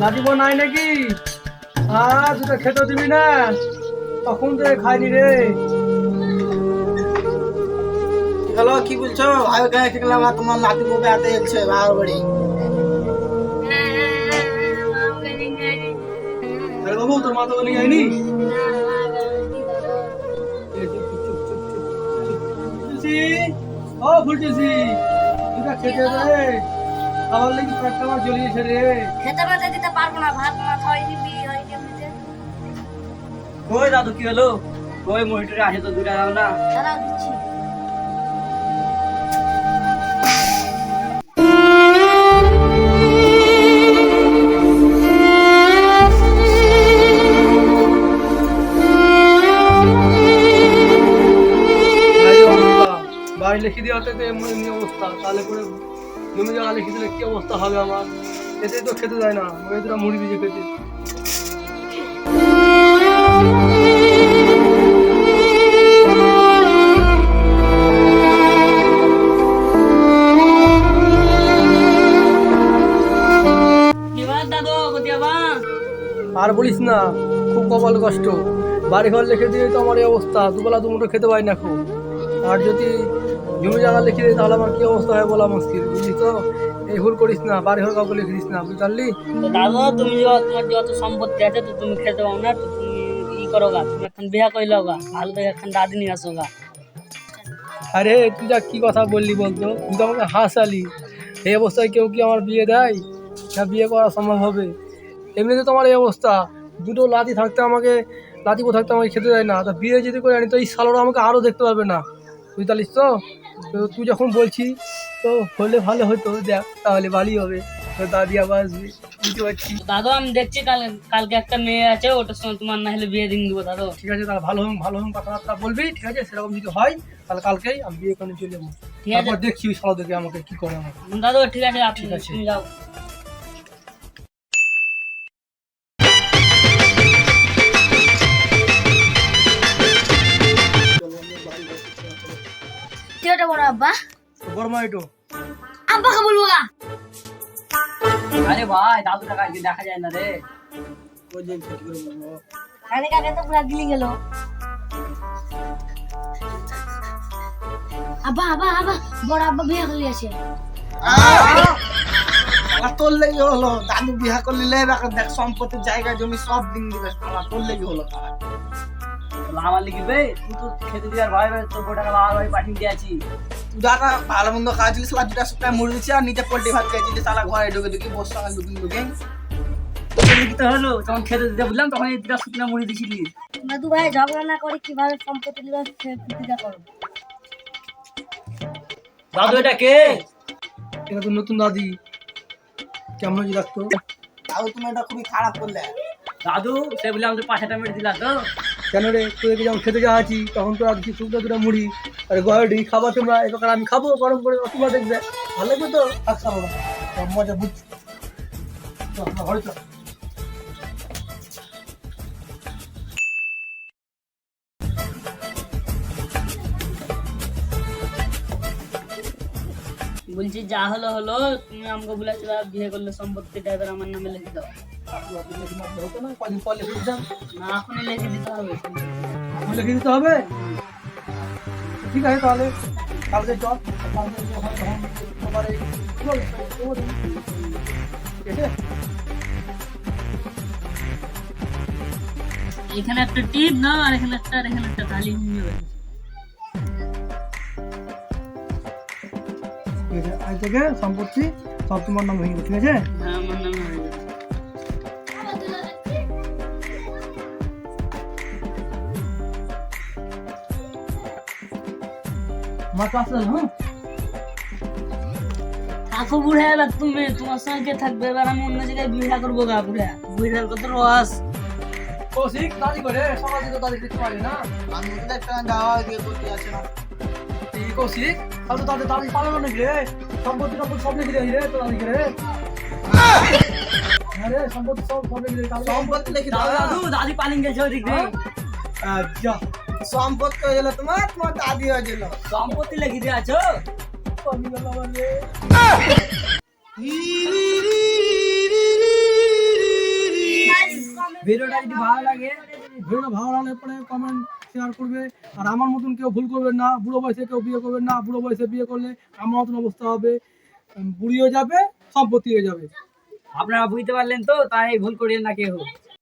লাদিব নাই নাকি? আ দুটো খেতে দিবি না। তখন তো খাইনি রে। হ্যালো কি বলছো? ভাই গায়ে দেখলাম আর তোমার নাতি বউকে হাতে এলছে বাবার বাড়ি। আরে বাবু তোর মা তো বলে যায়নি? ও দুটা খেতে দে খাবার লাগি পেটটা আমার জ্বলিয়েছে রে? খেতে পেতে দিতে পারব না ভাত মাছ হয়নি বিয়ে হয়নি এমনিতে ওই দাদু কি হলো? ওই মহিটুরে আসে তো দুটা দাও না? দাঁড়াও দিচ্ছি। বাড়ি লিখে দেওয়াতে তো এমন এমনি অবস্থা তাহলে করে জমি জায়গা লিখে দিলে কি অবস্থা হবে আমার? এতেই তো খেতে যায় না ওই দুটা মুড়ি দিয়ে খেতে আর বলিস না খুব কপাল কষ্ট। বাড়ি ঘর লিখে দিয়ে তো আমার এই অবস্থা দুবেলা দুমুটো খেতে পাই না খুব। আর যদি জমি জায়গা লিখে দিই তাহলে আমার কি অবস্থা হয় বলা মুশকিল বুঝলি তো? এই ভুল করিস না বাড়ি ঘর কাউকে লিখে দিস না বুঝতে পারলি? দাদু তুমি তোমার যত সম্পত্তি আছে তো তুমি খেতে পাও না তো তুমি ই করো গা তুমি এখন বিয়া করল গা ভালো এখন দাদি নিয়ে আসো গা। আরে তুই যা কি কথা বললি বলতো? তুই তো আমাকে হাসালি। এই অবস্থায় কেউ কি আমার বিয়ে দেয়? না বিয়ে করা সম্ভব হবে? এমনিতে তো আমার এই অবস্থা। দুটো লাতি থাকতে আমাকে লাতিপো থাকতে আমাকে খেতে দেয় না। তা বিয়ে যদি করে আনি তো এই সালোরা আমাকে আরও দেখতে পারবে না। বুঝতে পারলিস তো? তো তুই যখন বলছিস তো হলে ভালো হতো দেখ তাহলে ভালোই হবে। তো দাদি আবার আসবে বুঝতে পারছি দাদু আমি দেখছি কাল কালকে একটা মেয়ে আছে ওটার সঙ্গে তোমার না হলে বিয়ে দিন দেবো দাদু। ঠিক আছে তাহলে ভালো হোক ভালো হোক কথাবার্তা বলবি ঠিক আছে? সেরকম যদি হয় তাহলে কালকেই আমি বিয়ে করে চলে যাব। ঠিক আছে। তারপর দেখছি ওই সালো দেখে আমাকে কি করে আমাকে। দাদু ঠিক আছে আপনি ঠিক আছে। তুমি যাও। বড় আব্বা? বর্মা একটু। আব্বাকে বলব গা? আরে ভাই দাদু টাকা আজকে দেখা যায় না রে। ওই যে কি করে বলব? কানে কাকে তো পুরা গিলি গেল। আব্বা আব্বা আব্বা বড় আব্বা বিয়ে করে আছে। আর তোর লেগে হলো। দাদু বিয়া করলে লেবে দেখ সম্পত্তির জায়গা জমি সব দিন দিবে তোর লেগে হলো তারা। আমার লিখবে তুই তো খেতে দিয়ে আর ভাই ভাই তোর টাকা বাবার বাড়ি পাঠিয়ে দিয়েছি তুই দাদা ভালো মন্দ খাওয়াছিলিস সালা দুটা সপ্তাহে মুড়ি দিচ্ছি আর নিচে পোল্ট্রি ভাত খেয়েছিলিস সালা ঘরে ঢুকে ঢুকে বসে লুকিং লিখতে হলো তখন খেতে দিতে বললাম তখন এই দুটা শুকনা মুড়ি দিছিলি। দাদু ভাই ঝগড়া না করে কীভাবে সম্পত্তি নিবে সে প্রতিটা করো। দাদু এটা কে? এটা তো নতুন দাদি। কেমন হয়েছে ডাক্তার তাও তুমি এটা খুবই খারাপ করলে। দাদু সে বলে আমাদের পাঁচটা মেরে দিলা তো। কেন রে? তোদেরকে যখন খেতে যাওয়া আছি, তখন তো আর কি শুকনো দুটো মুড়ি, আর গয়ডি খাবার তোমরা এবার আমি খাব, গরম করে অসুবিধা দেখবে। ভালো লাগবে তো? আচ্ছা মজা বুঝছি। ঘরে চল। বলছি যা হলো হলো তুমি আমাকে বলেছিল বিয়ে করলে সম্পত্তিটা এবার আমার নামে লিখে দাও। না এখনই লিখে দিতে হবে। লিখে দিতে হবে? ঠিক আছে তাহলে কালকে চল। কালকে যখন তখন তোমার এই ঠিক আছে এখানে একটা টিপ না আর এখানে একটা আর এখানে একটা তালি নিয়ে ঠিক আছে আজ থেকে সম্পত্তি সব তোমার নাম হয়ে গেছে ঠিক আছে? হ্যাঁ আমার নামে হয়ে যাবে আমার কাছে হ্যাঁ? থাকো বুড়া এবার তুমি তোমার সঙ্গে থাকবে? এবার আমি অন্য জায়গায় বিয়ে করব গা বুড়া। বুড়ার কত রস। কৌশিক দাদি করে। সমাজে তো দাদি দিতে পারে না। আমি তো একটা যাওয়া দিয়ে করতে আছে না? এই কৌশিক। তাহলে তাদের দাদি পালানো নাকি রে? সম্পত্তি টম্পত্তি সব দেয় রে তো দাদি রে। হ্যাঁ রে সম্পত্তি সব সব দেয় তাহলে সম্পত্তি লিখে দাদু দাদু পালিং গেছে ওদিক দিয়ে। আচ্ছা। সম্পত্তি হয়ে গেল তোমার তোমার দাদি হয়ে গেল। সম্পত্তি লিখে দিয়ে আছো পানি গেল আমার রে। ভিডিওটা যদি ভালো লাগে ভিডিওটা ভালো লাগলে পরে কমেন্ট শেয়ার করবে। আর আমার মতন কেউ ভুল করবেন না, বুড়ো বয়সে কেউ বিয়ে করবেন না, বুড়ো বয়সে বিয়ে করলে আমার মতন অবস্থা হবে। বুড়িও যাবে, সম্পত্তি হয়ে যাবে। আপনারা বুঝতে পারলেন তো, তাই ভুল করিয়েন না কেউ।